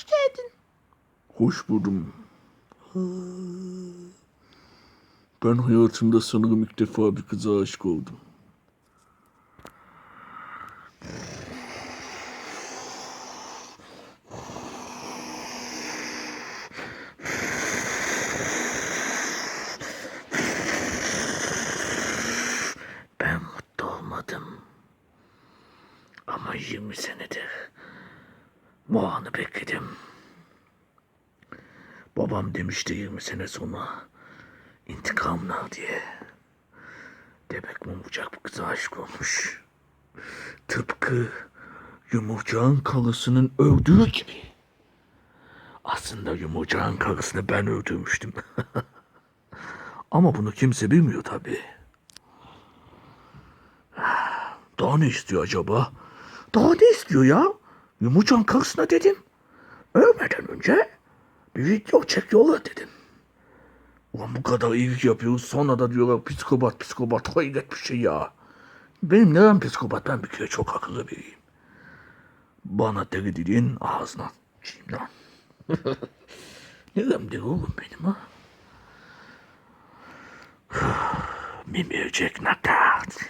hoş geldin. Hoş buldum. Ben hayatımda sanırım ilk defa bir kıza aşık oldum. Ben mutlu olmadım. Ama 20 senedir bu anı bekledim. Babam demişti 20 sene sonra intikamını al diye. Demek Mumcak bu kıza aşık olmuş. Tıpkı yumurcağın karısının öldüğü gibi. Aslında yumurcağın karısını ben öldürmüştüm. Ama bunu kimse bilmiyor tabii. Daha ne istiyor acaba? Daha ne istiyor ya? Yumurcağın karısına dedim. Ölmeden önce bir video çek yolla dedim. Ulan bu kadar iyilik yapıyoruz sonra da diyorlar psikopat psikopat hayret bir şey ya. Benim neden psikopat ben bir kere çok akıllı biriyim. Bana deli dediğin ağzına çiğim lan. Nerem deli oğlum benim ha? Mimecek nakat.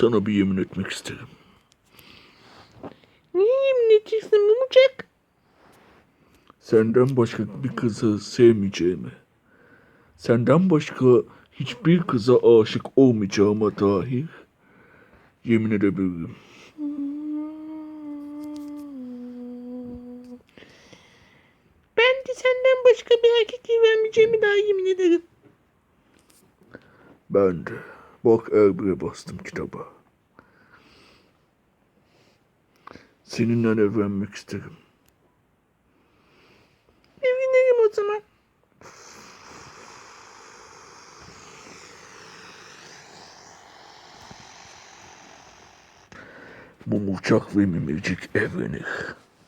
Sana bir yemin etmek isterim. Niye yemin edeceksin Mumcak? Senden başka bir kızı sevmeyeceğimi, senden başka hiçbir kıza aşık olmayacağıma dair yemin edebilirim. Ben de senden başka bir erkekle vermeyeceğimi daha yemin ederim. Ben de bak Erbil'e bastım kitaba. Seninle evlenmek isterim. Evlenelim o zaman. Bu uçak ve mimicik evlenir.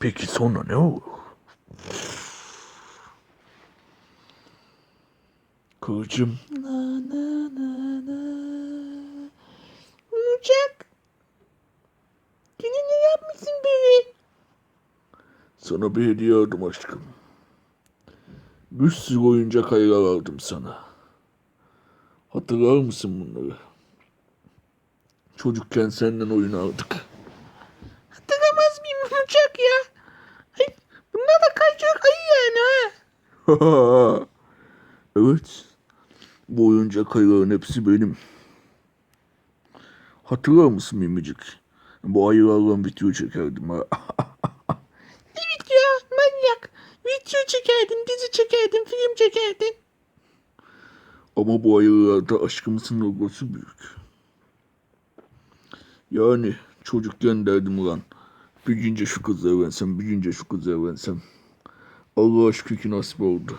Peki sonra ne olur? Kılıcım sana bir hediye aldım aşkım. Bir sürü oyuncak hayran aldım sana. Hatırlar mısın bunları? Çocukken senden oyun aldık. Hatırlamaz mıyım Mumcak ya? Ay, bunlar da kayacak ayı yani ha. evet. Bu oyuncak hayran hepsi benim. Hatırlar mısın Mimicik? Bu ayılarla video çekerdim ha. Video çekerdin, dizi çekerdin, film çekerdin. Ama bu ayılarda aşkımızın logosu büyük. Yani çocukken derdim ulan. Bir günce şu kızla evlensem, bir günce şu kızla evlensem. Allah aşkına ki nasip oldu.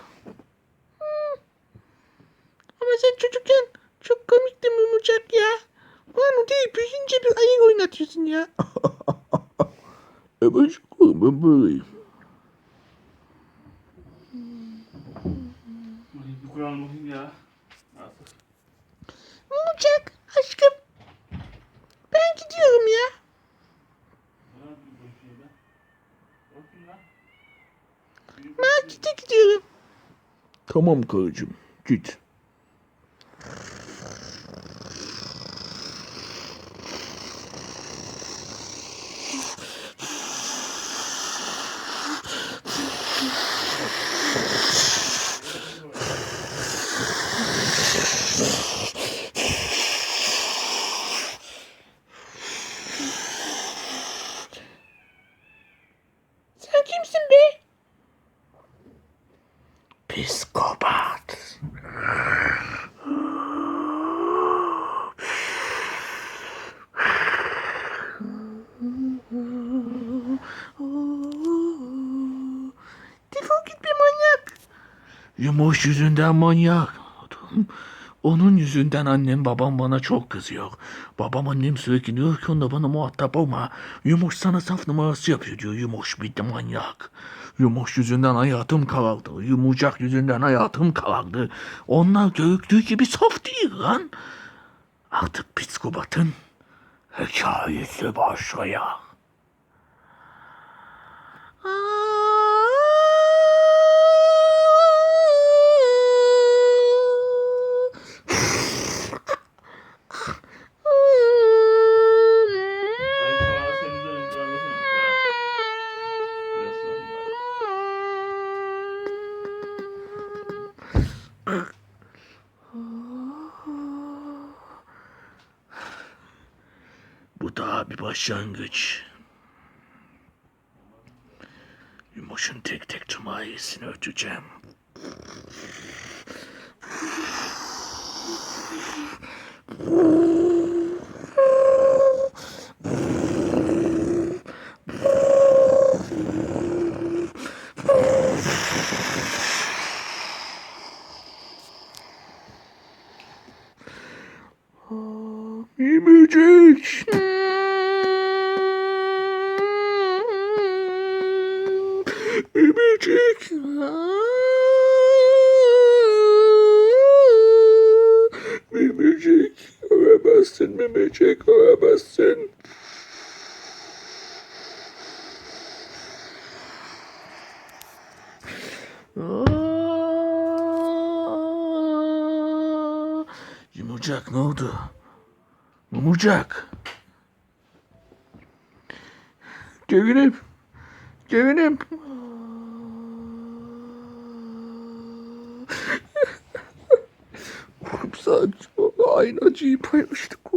Ama sen çocukken çok komiktin Mumcak ya. Ulan o değil büyüyünce bir ayı oynatıyorsun ya. E ben oğlum ben böyleyim. Okuyayım ya. Artık. Mumcak aşkım. Ben gidiyorum ya. Markete gidiyorum. Tamam karıcığım git. Psikopat. Defol git bir manyak. Yumuş yüzünden manyak. Onun yüzünden annem babam bana çok kızıyor. Babam annem sürekli diyor ki onunla bana muhatap olma. Yumuş sana saf numarası yapıyor diyor. Yumuş bir de manyak. Yumuş yüzünden hayatım karardı. Yumuşak yüzünden hayatım karardı. Onlar görüktüğü gibi saf değil lan. Artık psikopatın hikayesi başlıyor. Ay bir başlangıç. Yumuş'un tek tek tüm ailesini öteceğim. Yemeyecek. Yemeyecek. Ölemezsin. Yumurcak ne oldu? Yumurcak. Gevinim. Gevinim. Oğlum sadece aynı acıyı paylaştık.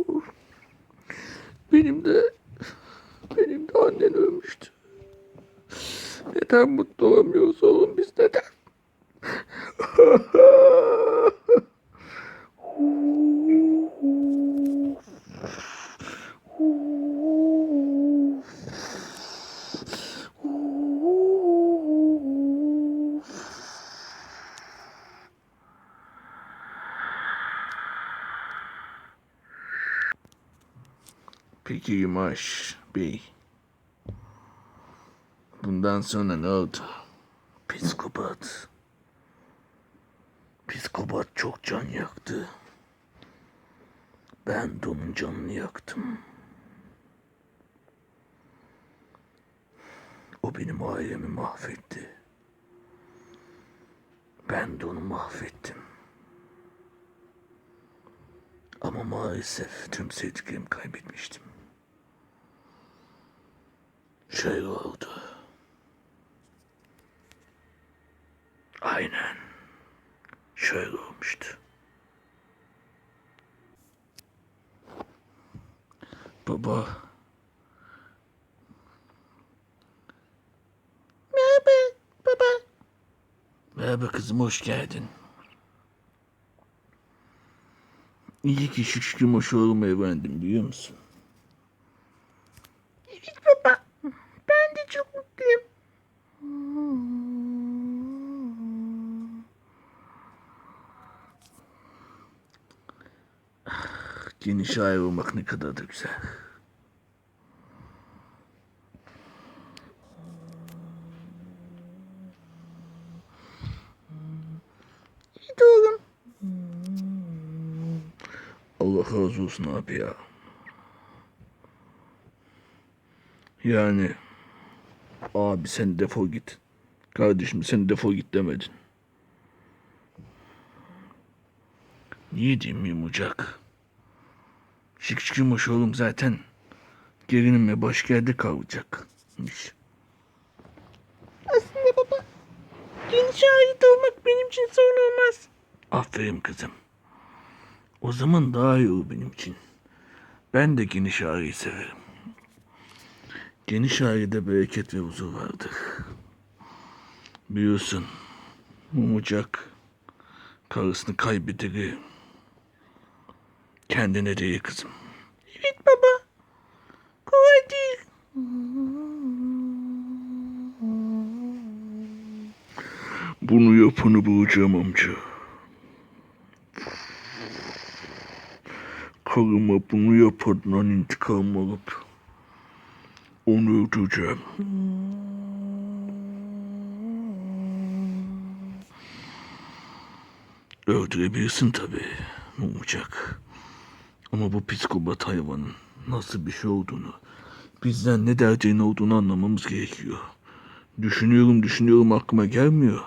Benim de benim de annen ölmüştü. Neden mutlu olamıyoruz oğlum biz neden? Peki Yumaş Bey. Bundan sonra ne oldu? Psikopat. Psikopat çok can yaktı. Ben de onun canını yaktım. O benim ailemi mahvetti. Ben de onu mahvettim. Ama maalesef tüm sevdiklerimi kaybetmiştim. Şey oldu. Aynen. Şöyle olmuştu. Baba. Merhaba baba. Merhaba kızım hoş geldin. İyi ki şükür hoş oğlum evlendim biliyor musun? Evet baba. Ben de çok mutluyum. Geniş ayrılmak ne kadar da güzel. İyi oğlum. Allah razı olsun abi ya. Yani abi sen defol git. Kardeşim sen defol git demedin. Niye diyeyim yumuşak? Şık yumuş oğlum zaten. Gelinimle başka yerde kalacakmış. Aslında baba, geniş ait olmak benim için sorun olmaz. Aferin kızım. O zaman daha iyi olur benim için. Ben de geniş aileyi severim. Geniş ailede bereket ve huzur vardır. Biliyorsun, Mumucak karısını kaybederi kendine değil kızım. Evet baba. Kolay değil. Bunu yapanı bulacağım amca. Karıma bunu yapandan intikam alıp onu öldüreceğim. Öldürebilirsin tabii. Ne olacak? Ama bu psikopat hayvanın nasıl bir şey olduğunu, bizden ne derdiğin olduğunu anlamamız gerekiyor. Düşünüyorum düşünüyorum aklıma gelmiyor.